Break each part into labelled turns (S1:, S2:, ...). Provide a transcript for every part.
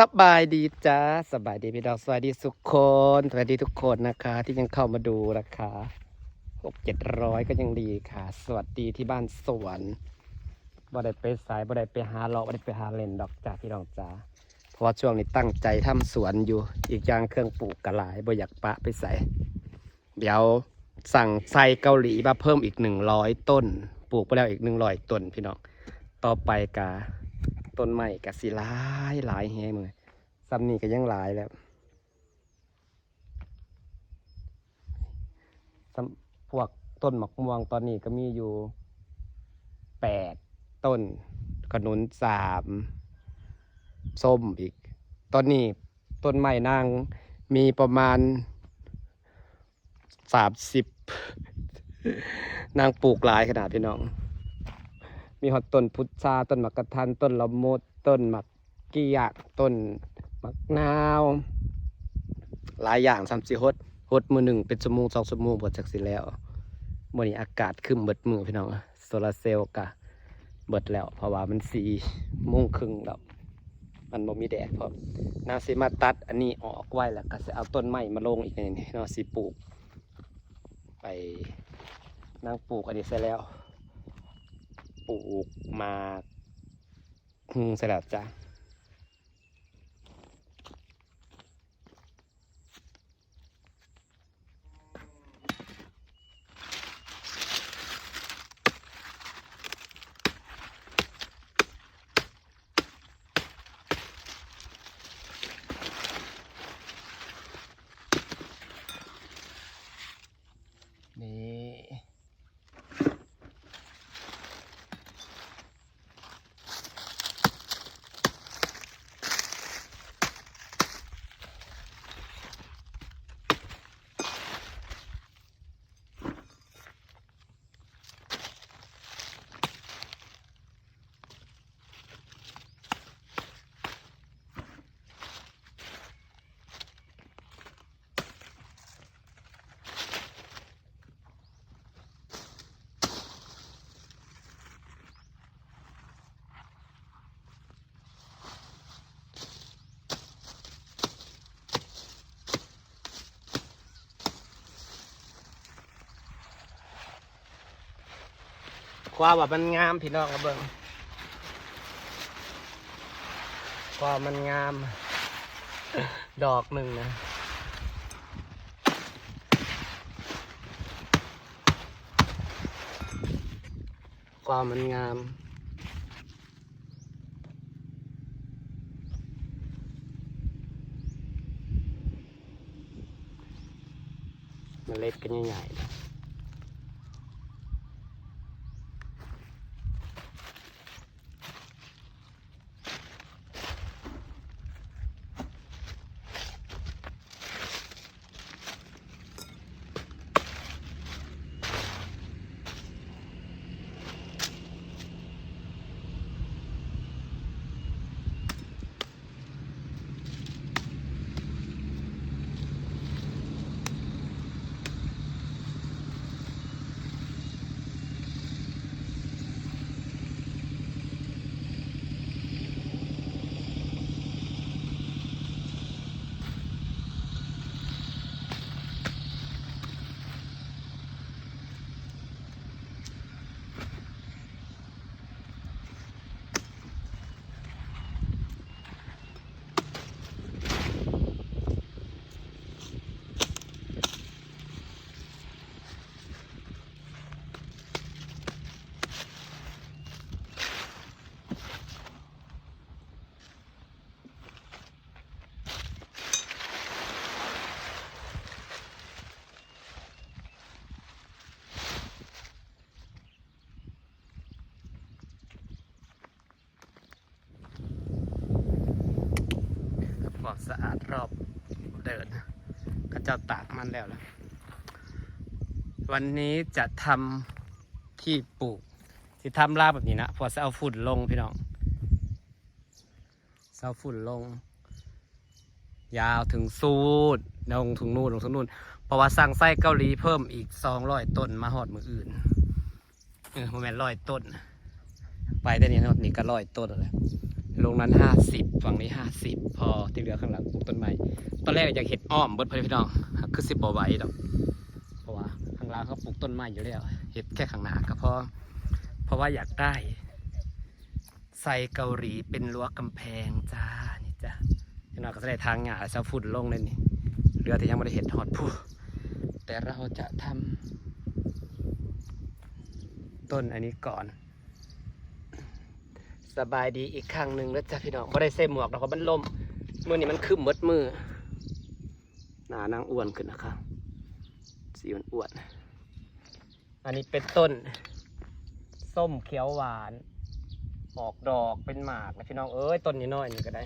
S1: สบายดีจ้าสบายดีพี่ดอกสวัสดีทุกคนสวัสดีทุกคนนะคะ ที่ยังเข้ามาดูนะคะหกเจ็ดร้อยก็ยังดีค่ะ สวัสดีที่บ้านสวนบ่ได้ไปสายบ่ได้ไปหาเลาะบ่ได้ไปหาเล่นดอกจ้าพี่น้องจ้าเพราะว่าช่วงนี้ตั้งใจทำสวนอยู่ อีกอย่างเครื่องปลูกกระหลายบ่อยากปะไปใส่เดี๋ยวสั่งไส้เกาหลีมาเพิ่มอีกหนึ่งร้อยต้น ปลูกไปแล้วอีกหนึ่งร้อยต้นพี่น้องต่อไปกา ต้นใหม่กับสีหลายหลายแฮงเลยซ้ำนี่ก็ยังหลายแล้วพวกต้นหมกม่วงตอนนี้ก็มีอยู่แปดต้น ขนุนสามส้มอีก ตอนนี้ต้นไม้นางมีประมาณสามสิบนางปลูกหลายขนาดพี่น้อง มีหอดต้นพุทราต้นมักกะทันต้นละมุดต้นมักเกียกต้นมักนาว หลายอย่างสามสี่ฮดฮดมือหนึ่งเป็นชั่วโมงสองชั่วโมงบดจากสิแล้วมื่อนี้อากาศขึ้นเบิดมือพี่น้องโซลาร์เซลล์กะเบิดแล้ว เพราะว่ามันสี่โมงครึ่งแล้วมันบ่มีแดดพร้อมนาสิมาตัดอันนี้ออกไว้แล้วก็จะเอาต้นไม้มาลงอีกนี่เนาะสิปลูก ไปนั่งปลูกอันนี้เสร็จแล้ว ลูกหมากฮึงเสร็จแล้วจ้ะนี่ค ว่ามว่ามันงามพี่น้องครับเบิ่งความันงาม ดอกหนึ่งนะความมันงามมันเล็ดกันใหญ่ๆ ความสะอาดรอบเดินก็จ้าตากมันแล้วล่ะ วันนี้จะทำที่ปลูกที่ทำลาบแบบนี้นะพอจะเอาฝุ่นลงพี่น้องเอาฝุ่นลง ยาวถึงสูดลงถึงนู่นลงถึงนู่นเพราะว่าสั่งไส้เกาหลีเพิ่มอีกสองร้อยต้นมาหอดมืออื่นเออโมเมนร้อยต้น ไปแต่นี่เนาะนี่ก็ร้อยต้นเลย ลงนั้นห้าสิบฝั่งนี้ห้าสิบพอที่เหลือข้างหลังปลูกต้นไม้ตอนแรกอยากเห็ดอ้อมเบิดพอดีพี่น้องคือสิบบ่ไหวดอกเพราะว่าข้างหล่างเขาปลูกต้นไม้อยู่แล้วเห็ดแค่ข้างหน้าก็พอเพราะว่าอยากได้ใส่เกาหลีเป็นรั้วกำแพงจ้านี่จ้าพี่น้องก็จะได้ทางหงาเสาฝุ่นลงเลยนี่เหลือแต่ยังไม่ได้เห็ดหอดผู้แต่เราจะทำต้นอันนี้ก่อน สบายดีอีกครั้งหนึ่งแล้วจ้ะพี่น้องไม่ได้เส่หมวกหรอกเพราะมันลมมือนี่มันคืมมดมือหนานางอ้วนขึ้นนะครับสีมันอ้วน อันนี้เป็นต้น ส้มเขียวหวาน ออกดอกเป็นหมากนะพี่น้องเอ้ยต้นนี้น้อยนี่ก็ได้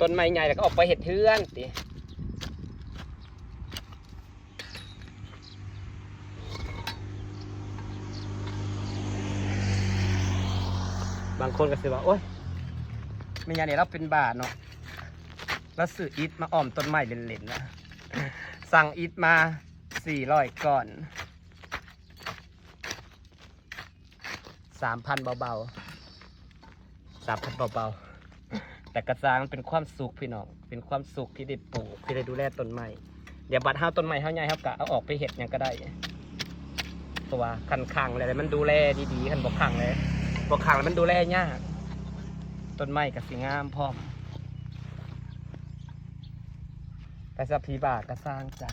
S1: ต้นไม้ใหญ่แล้วก็ออกไปเห็ดเทือนติบางคนก็สิว่า โอ๊ยไม่ยาเนี่ยเราเป็นบาทเนาะแล้วซื้ออิฐมาอ้อมต้นไม้เล่นๆนะสั่งอิฐมาสี่ร้อยก่อนสามพันเบาๆสามพันเบาๆ แต่กระซางมันเป็นความสุขพี่น้อง เป็นความสุขที่ได้ปลูกที่ได้ดูแลต้นไม้ เดี๋ยวบัดห้าต้นไม้ห้าใหญ่เฮากะเอาออกไปเห็ดหยังก็ได้ ตัวคันคังอะไรมันดูแลดีๆคันบอกคังเลยบอกคังแล้วมันดูแลยากต้นไม้กับสีงามพร้อมแต่สัพพีบากกระสร้างจ้ะ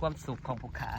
S1: ความสุขของผู้ขา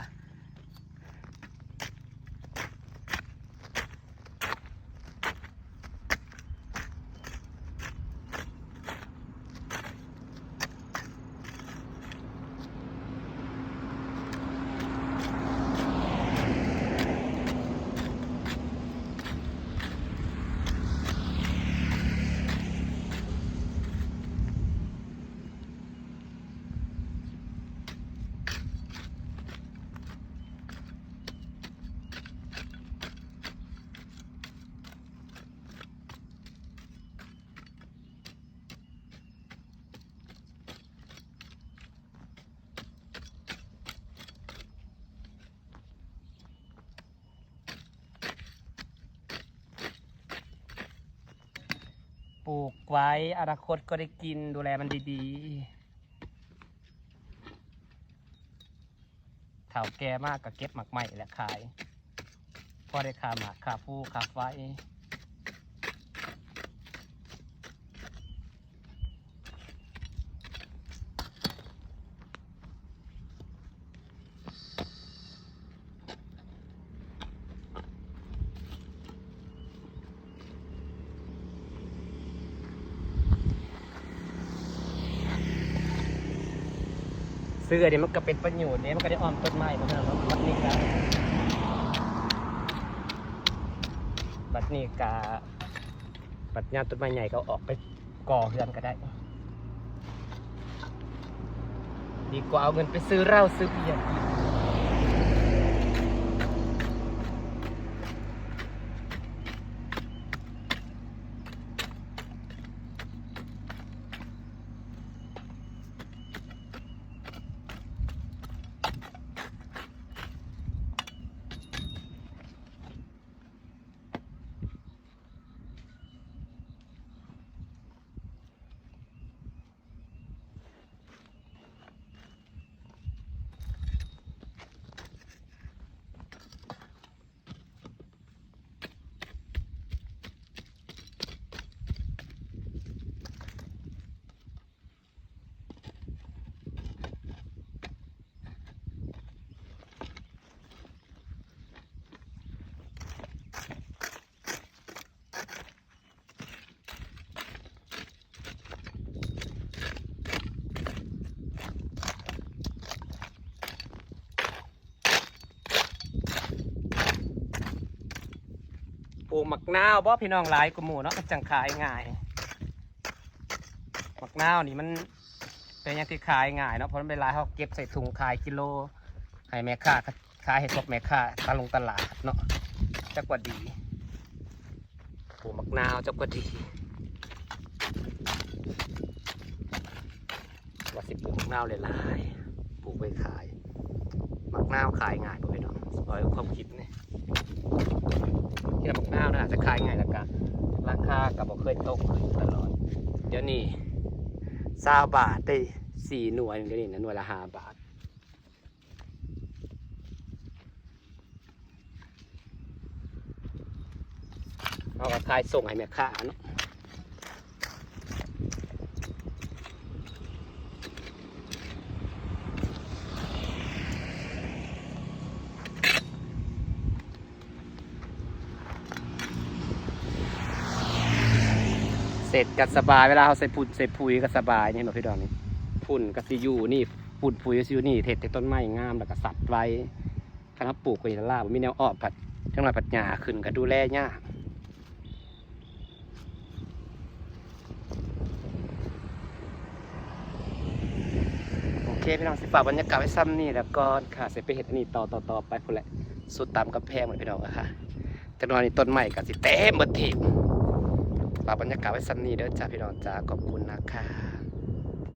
S1: ปลูกไว้อนาคตก็ได้กินดูแลมันดีๆเถาแก่มากก็เก็บหมักใหม่และขาย พอได้ขาหมากขาฟูขาไฟ สื้อเนี่ยมันก็เป็นประโยชน์เนี่ยมันก็ได้อ้อมต้นไม้มาแล้วบัดนี้กาบัดนี้กาบัดยาต้นไม้ใหญ่ก็เขาออกไปก่อเรือนก็ได้ ดีกว่าเอาเงินไปซื้อเหล้าซื้อเบียร์ ปลูกหมักนาวบ่พี่น้องหลายกว่าหมู่เนาะจังขายง่ายหมักนาวนี่มันเป็นอย่างที่ขายง่ายเนาะเพราะมันเวลายเขาเก็บใส่ถุงขายกิโลให้แม่ค้าขายให้พวกแม่ค้าตาลงตลาดเนาะจักว่าดีปลูกหมักนาวจักว่าดีว่าสิปลูกมะนาวหลายๆปลูกไปขายมะนาวขายง่ายบ่พี่น้องสปอยความคิดนี่ ที่มะนาวน่าจะขายง่ายแล้วก็ราคากับบกเคยตกขึ้นตลอด เดี๋ยวนี้ซาบาทได้สี่หน่วยเดี๋ยวนี้นะหน่วยละห้าบาทเอาก็ขายส่งให้แม่ค้าเนาะ เสร็จก็สบายเวลาเขาใส่ปุ๋ยใส่ปุ๋ยก็สบายนี่เห็นบ่พี่ดอนนี่ฝุ่นก็สิยูนี่ฝุ่นปุ๋ยกสิยูนี่เทศแต่ต้นไม้งามแล้วก็สัตว์ไว้คณะปลูกไว้ล่าบมีแนวออกผัดจังหวะผัดหญ้าขึ้นก็ดูแลยากโอเคพี่น้องสิฝากบรรยากาศไว้ซ้ำนี่แล้วก็ค่ะเสร็จไปเห็ดอันนี้ต่อต่อต่อไปพุ่นแหละสุดตามกำแพงเลยพี่น้องอะค่ะจังนอนนี่ต้นใหม่กับสิเต็มหมดที ฝากบรรยากาศไว้ซ้ำนี้เด้อจ้าพี่น้องจ้าขอบคุณนะคะ